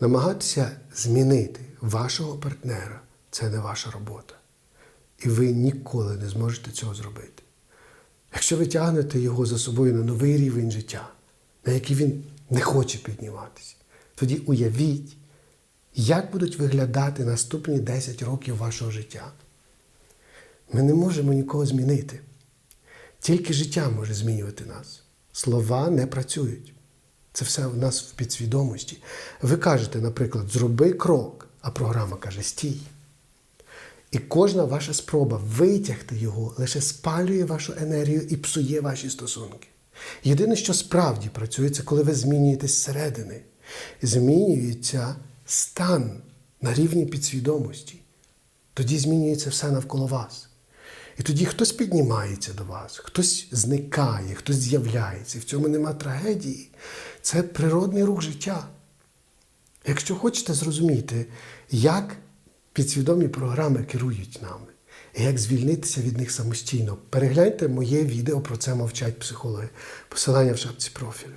Намагатися змінити вашого партнера це не ваша робота. І ви ніколи не зможете цього зробити. Якщо ви тягнете його за собою на новий рівень життя, на який він не хоче підніматися, тоді уявіть, як будуть виглядати наступні 10 років вашого життя. Ми не можемо нікого змінити. Тільки життя може змінювати нас. Слова не працюють. Це все в нас в підсвідомості. Ви кажете, наприклад, зроби крок, а програма каже стій. І кожна ваша спроба витягти його лише спалює вашу енергію і псує ваші стосунки. Єдине, що справді працює, це коли ви змінюєтесь зсередини. Змінюється стан на рівні підсвідомості. Тоді змінюється все навколо вас. І тоді хтось піднімається до вас, хтось зникає, хтось з'являється. І в цьому нема трагедії. Це природний рух життя. Якщо хочете зрозуміти, як підсвідомі програми керують нами, і як звільнитися від них самостійно, перегляньте моє відео про це мовчать психологи. Посилання в шапці профілю.